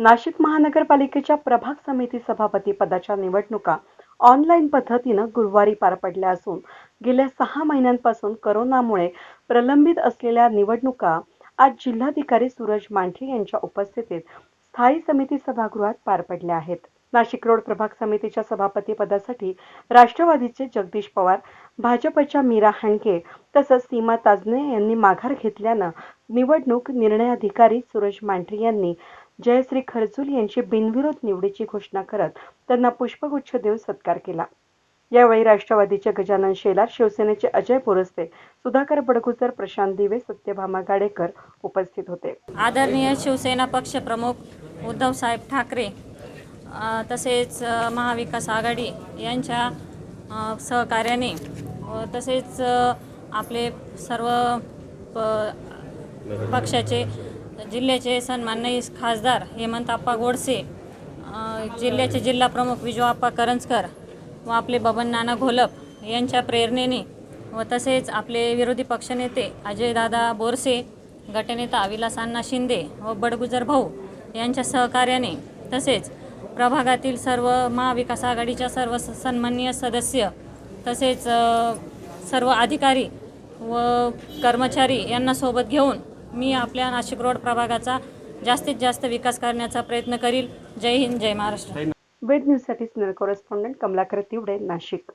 नाशिक महानगरपालिकेच्या प्रभाग समिती सभापती पदाच्या निवडणुका ऑनलाईन पद्धतीनं गुरुवारी पार पडल्या असून गेल्या सहा महिन्यांपासून करोनामुळे प्रलंबित असलेल्या निवडणुका आज जिल्हाधिकारी सूरज मांढरे यांच्या उपस्थितीत स्थायी समिती सभागृहात पार पडल्या आहेत. नाशिक रोड प्रभाग समितीच्या सभापती पदासाठी राष्ट्रवादीचे जगदीश पवार भाजपच्या मीरा हाणके तसंच सीमा ताजने यांनी माघार घेतल्यानं निवडणूक निर्णयाधिकारी सूरज मांढरे यांनी जयश्री खरजूल यांची बिनविरोध निवडीची घोषणा करत त्यांना पुष्पगुच्छ देऊन सत्कार केला. यावेळी राष्ट्रवादीचे गजानन शेलार शिवसेनेचे अजय बोरस्ते सुधाकर बडगुजर प्रशांत दिवे सत्यभामा गाडेकर उपस्थित होते. आदरणीय शिवसेना पक्षप्रमुख उद्धवसाहेब ठाकरे तसेच महाविकास आघाडी यांच्या सहकार्याने तसेच आपले सर्व प पक्षाचे जिल्ह्याचे सन्माननीय खासदार हेमंत आप्पा गोडसे अ, जिल्ह्याचे जिल्हाप्रमुख विजूआप्पा करंजकर व आपले बबन नाना घोलप यांच्या प्रेरणेने व तसेच आपले विरोधी पक्षनेते अजयदादा बोरसे गटनेता विलास अण्णा शिंदे व बडगुजर भाऊ यांच्या सहकार्याने तसेच प्रभागातील सर्व महाविकास आघाडीच्या सर्व स- सन्माननीय सदस्य तसेच सर्व अधिकारी व कर्मचारी यांना सोबत घेऊन मी आपल्या नाशिक रोड प्रभागाचा जास्तीत जास्त विकास करण्याचा प्रयत्न करील. जय हिंद जय महाराष्ट्र. वेद न्यूजसाठी कॉरेस्पॉन्डंट कमलाकर तिवडे नाशिक.